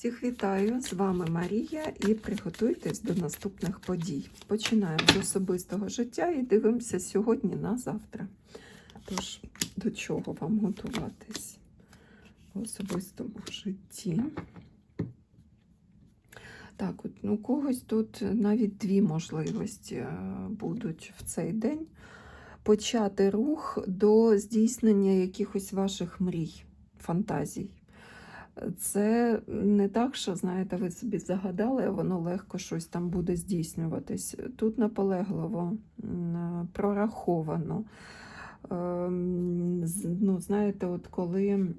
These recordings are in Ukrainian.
Всіх вітаю! З вами Марія і приготуйтесь до наступних подій. Починаємо з особистого життя і дивимося сьогодні на завтра. Тож, до чого вам готуватись в особистому житті? Так, от, ну, у когось тут навіть дві можливості е, будуть в цей день почати рух до здійснення якихось ваших мрій, фантазій. Це не так, що, знаєте, ви собі загадали, воно легко щось там буде здійснюватись. Тут наполегливо, прораховано. Ем, Ну, знаєте, от коли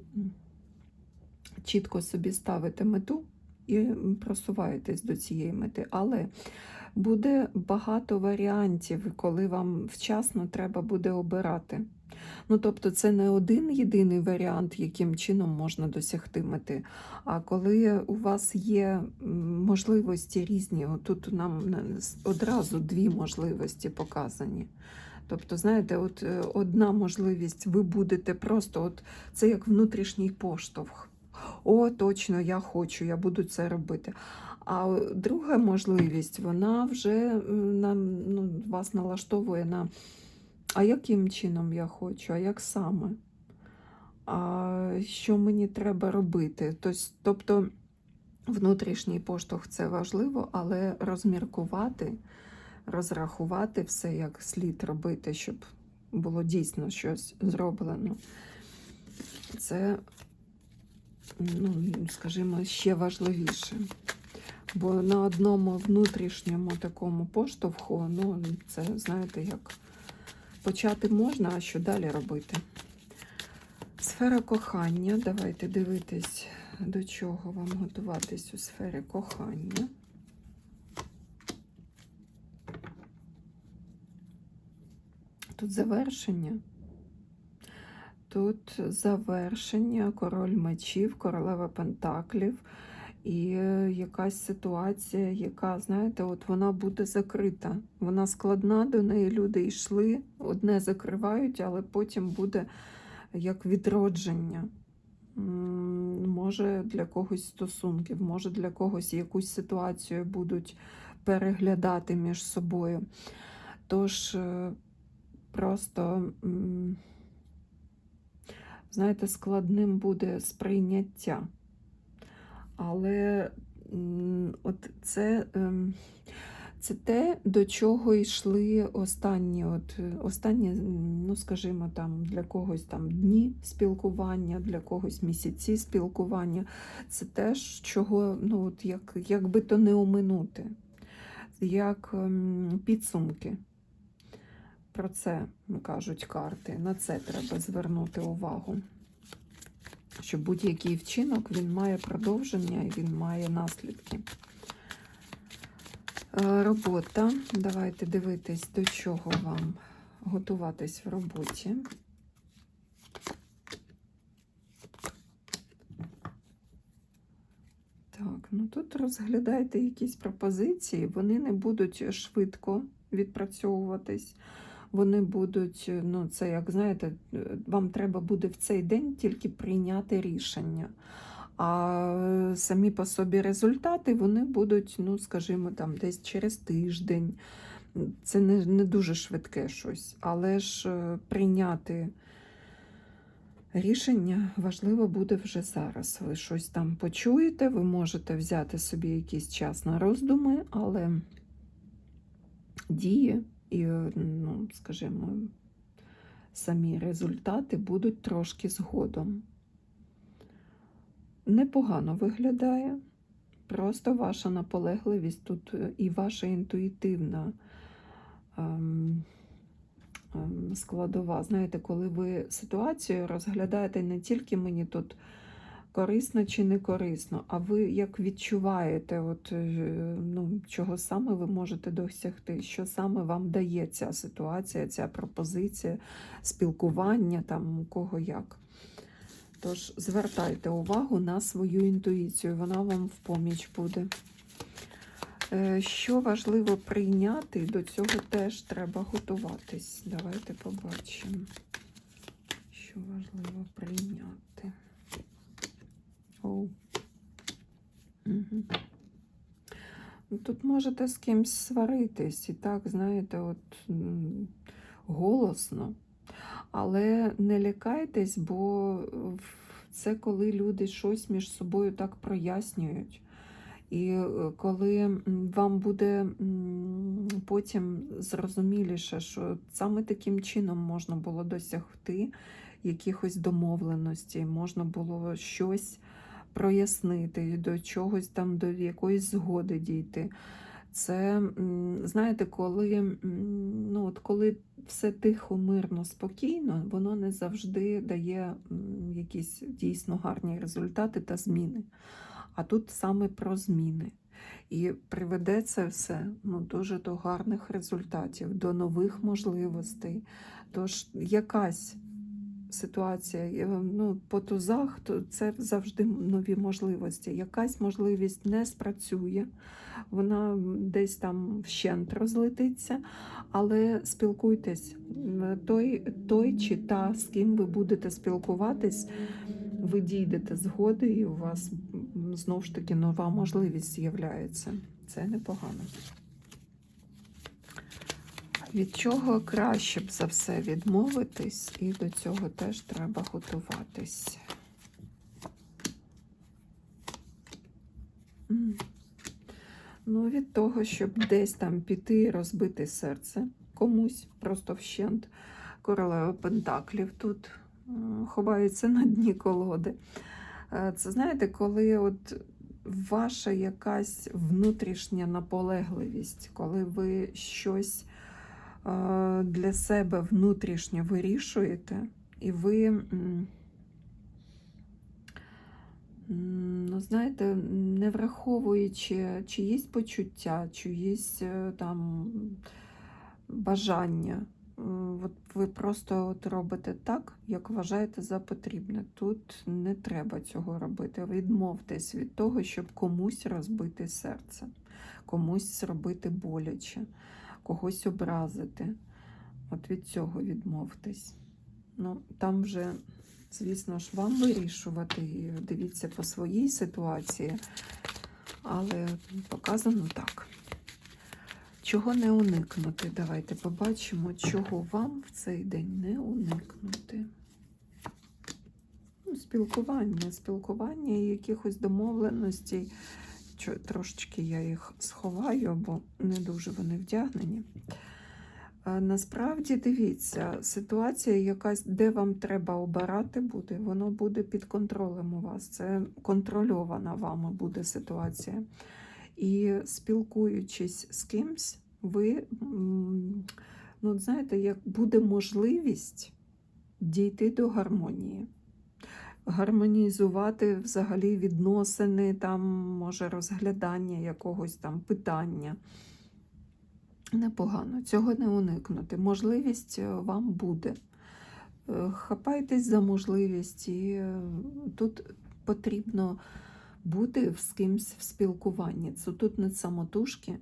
чітко собі ставите мету і просуваєтесь до цієї мети, але буде багато варіантів, коли вам вчасно треба буде обирати. Ну, тобто, це не один єдиний варіант, яким чином можна досягти мети. А коли у вас є можливості різні, тут нам одразу дві можливості показані. Тобто, знаєте, от е, одна можливість, ви будете просто, от це як внутрішній поштовх. О, точно, я хочу, я буду це робити. А друга можливість, вона вже м, нам, ну, вас налаштовує на а яким чином я хочу, а як саме? А що мені треба робити? Тобто внутрішній поштовх це важливо, але розміркувати, розрахувати все, як слід робити, щоб було дійсно щось зроблено. Це, ну, скажімо, ще важливіше. Бо на одному внутрішньому такому поштовху, ну, це, знаєте, як почати можна, а що далі робити? Сфера кохання. Давайте дивитись, до чого вам готуватись у сфері кохання. Тут завершення. Тут завершення, король мечів, королева пентаклів. І е, якась ситуація, яка, знаєте, от вона буде закрита. Вона складна, до неї люди йшли, одне закривають, але потім буде як відродження. Може для когось стосунків, може для когось якусь ситуацію будуть переглядати між собою. Тож е, просто, знаєте, складним буде сприйняття. Але от це, ем, це те, до чого йшли останні, от, останні, ну скажімо, там, для когось там дні спілкування, для когось місяці спілкування. Це теж чого, ну, от як, як би то не оминути, як ем, підсумки. Про це кажуть карти. На це треба звернути увагу що будь-який вчинок він має продовження і він має наслідки. Е, Робота. Давайте дивитись, до чого вам готуватись в роботі. Так, ну тут розглядайте якісь пропозиції, вони не будуть швидко відпрацьовуватись. Вони будуть, ну це як знаєте, е, вам треба буде в цей день тільки прийняти рішення. А самі по собі результати вони будуть, ну, скажімо, там десь через тиждень. Це не, не дуже швидке щось, але ж е, прийняти рішення важливо буде вже зараз. Ви щось там почуєте, ви можете взяти собі якийсь час на роздуми, але дії і, ну, скажімо, самі результати будуть трошки згодом. Непогано виглядає, просто ваша наполегливість тут е, і ваша інтуїтивна ем, ем, складова. Знаєте, коли ви ситуацію розглядаєте не тільки мені тут корисно чи не корисно, а ви як відчуваєте, от, е, ну, чого саме ви можете досягти, що саме вам дає ця ситуація, ця пропозиція, спілкування, там у кого як. Тож звертайте увагу на свою інтуїцію, вона вам в поміч буде. Е, Що важливо прийняти, до цього теж треба готуватись. Давайте побачимо, що важливо прийняти. Оу. Мгм. Ну, Тут можете з кимсь сваритись і так, знаєте, от голосно. Але не лякайтесь, бо це коли люди щось між собою так прояснюють. І е, коли вам буде потім зрозуміліше, що саме таким чином можна було досягти якихось домовленостей, можна було щось прояснити, до чогось там, до якоїсь згоди дійти. Це, знаєте, коли, ну, от коли все тихо, мирно, спокійно, воно не завжди дає якісь дійсно гарні результати та зміни. А тут саме про зміни. І приведе це все ну, дуже до гарних результатів, до нових можливостей. Тож якась ситуація е, ну, по тузах, то це завжди нові можливості. Якась можливість не спрацює, вона десь там вщент розлетиться, але спілкуйтесь. Той, той чи та, з ким ви будете спілкуватись, ви дійдете згоди, і у вас знову ж таки нова можливість з'являється. Це непогано. Від чого краще б за все відмовитись, і до цього теж треба готуватись. Ну, від того, щоб десь там піти і розбити серце комусь, просто вщент. Королева Пентаклів тут е, ховається на дні колоди. Е, Це знаєте, коли от ваша якась внутрішня наполегливість, коли ви щось для себе внутрішньо вирішуєте, і ви, ну, знаєте, не враховуючи чиїсь почуття, чиїсь е, там бажання. е, От ви просто от робите так, як вважаєте за потрібне. Тут не треба цього робити. Відмовтесь від того, щоб комусь розбити серце, комусь зробити боляче, когось образити. От від цього відмовтесь. Ну, там вже, звісно ж, вам вирішувати. І дивіться по своїй ситуації, але показано так. Чого не уникнути? Давайте побачимо, чого вам в цей день не уникнути. Ну, Спілкування, спілкування і якихось домовленостей. Трошечки я їх сховаю, бо не дуже вони вдягнені. Насправді дивіться, ситуація якась, де вам треба обирати буде, воно буде під контролем у вас. Це контрольована вами буде ситуація. І спілкуючись з кимсь, ви, ну, знаєте, як буде можливість дійти до гармонії. Гармонізувати взагалі відносини, там, може, розглядання якогось там питання. Непогано, цього не уникнути. Можливість е, вам буде. Е, Хапайтесь за можливість, і е, тут потрібно бути з кимсь в спілкуванні. Це тут не самотужки.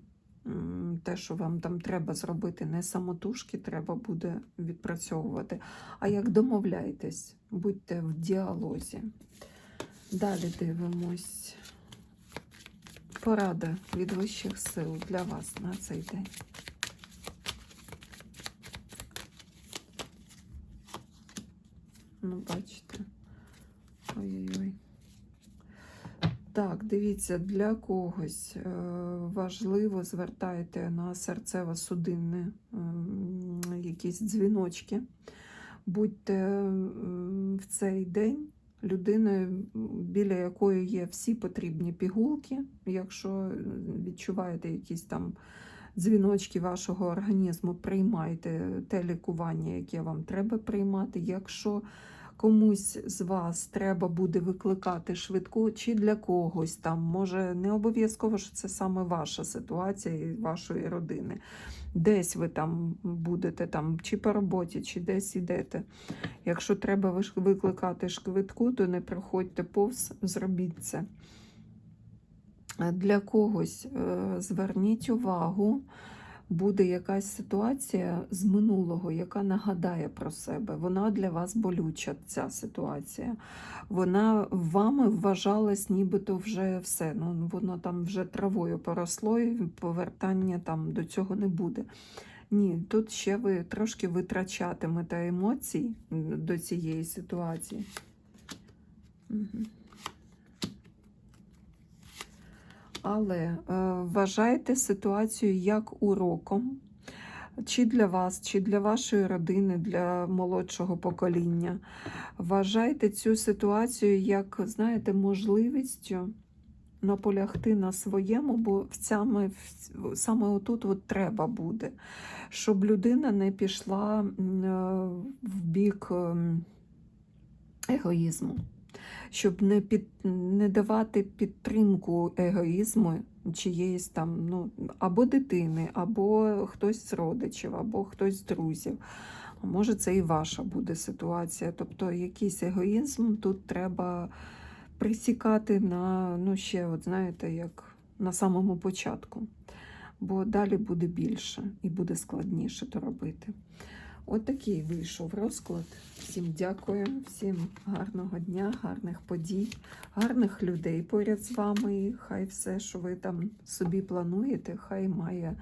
Те, що вам там треба зробити, не самотужки треба буде відпрацьовувати. А як домовляйтесь, будьте в діалозі. Далі дивимось. Порада від вищих сил для вас на цей день. Ну, бачите. Ой-ой-ой. Так, дивіться, для когось е, важливо звертайте на серцево-судинне ем, якісь дзвіночки. Будьте в цей день людиною, біля якої є всі потрібні пігулки. Якщо е, відчуваєте якісь там дзвіночки вашого організму, приймайте те лікування, яке вам треба приймати. Якщо комусь з вас треба буде викликати швидку, чи для когось там, може, не обов'язково, що це саме ваша ситуація і вашої родини. Десь ви там будете, там, чи по роботі, чи десь ідете. Якщо треба викликати швидку, то не проходьте повз, зробіть це. Е, Для когось е, зверніть увагу. Буде якась ситуація з минулого, яка нагадає про себе. Вона для вас болюча, ця ситуація. Вона вами вважалась, нібито вже все. Ну, воно там вже травою поросло, і повертання там до цього не буде. Ні, тут ще ви трошки витрачатимете емоцій до цієї ситуації. Мгм. Але е, вважайте ситуацію як уроком, чи для вас, чи для вашої родини, для молодшого покоління. Вважайте цю ситуацію як, знаєте, можливістю наполягти на своєму, бо саме, саме отут от треба буде, щоб людина не пішла е, в бік ем, егоїзму щоб не, під, не давати підтримку егоїзму чиєїсь там, ну, або дитини, або хтось з родичів, або хтось з друзів. Може, це і ваша буде ситуація. Тобто якийсь егоїзм тут треба присікати на, ну, ще, от знаєте, як на самому початку. Бо далі буде більше і буде складніше то робити. От вийшов розклад. Всім дякую, всім гарного дня, гарних подій, гарних людей поряд з вами. Хай все, що ви там собі плануєте, хай має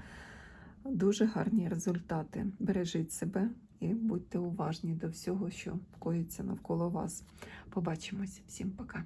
дуже гарні результати. Бережіть себе і будьте уважні до всього, що коїться навколо вас. Побачимось. Всім пока.